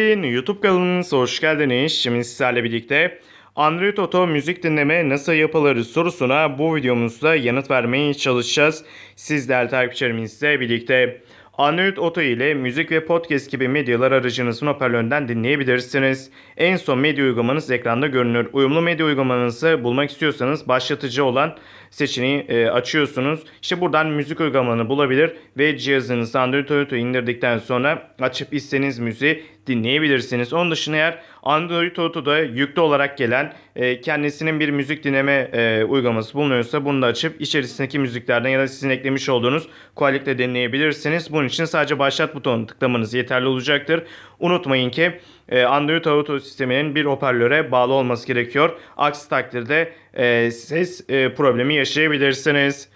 YouTube kanalımıza hoş geldiniz. Şimdi sizlerle birlikte Android Auto müzik dinleme nasıl yapılır sorusuna bu videomuzda yanıt vermeye çalışacağız. Sizler takipçilerimizle birlikte Android Auto ile müzik ve podcast gibi medyalar aracınızın hoparlöründen dinleyebilirsiniz. En son medya uygulamanız ekranda görünür. Uyumlu medya uygulamanızı bulmak istiyorsanız başlatıcı olan seçeneği e, açıyorsunuz. İşte buradan müzik uygulamanı bulabilir ve cihazınızı Android Auto indirdikten sonra açıp istediğiniz müziği dinleyebilirsiniz. Onun dışında eğer Android Auto'da yüklü olarak gelen e, kendisinin bir müzik dinleme e, uygulaması bulunuyorsa bunu da açıp içerisindeki müziklerden ya da sizin eklemiş olduğunuz quality'de dinleyebilirsiniz. Bunun için sadece başlat butonuna tıklamanız yeterli olacaktır. Unutmayın ki e, Android Auto sisteminin bir hoparlöre bağlı olması gerekiyor. Aksi takdirde e, ses e, problemi yaşayabilirsiniz.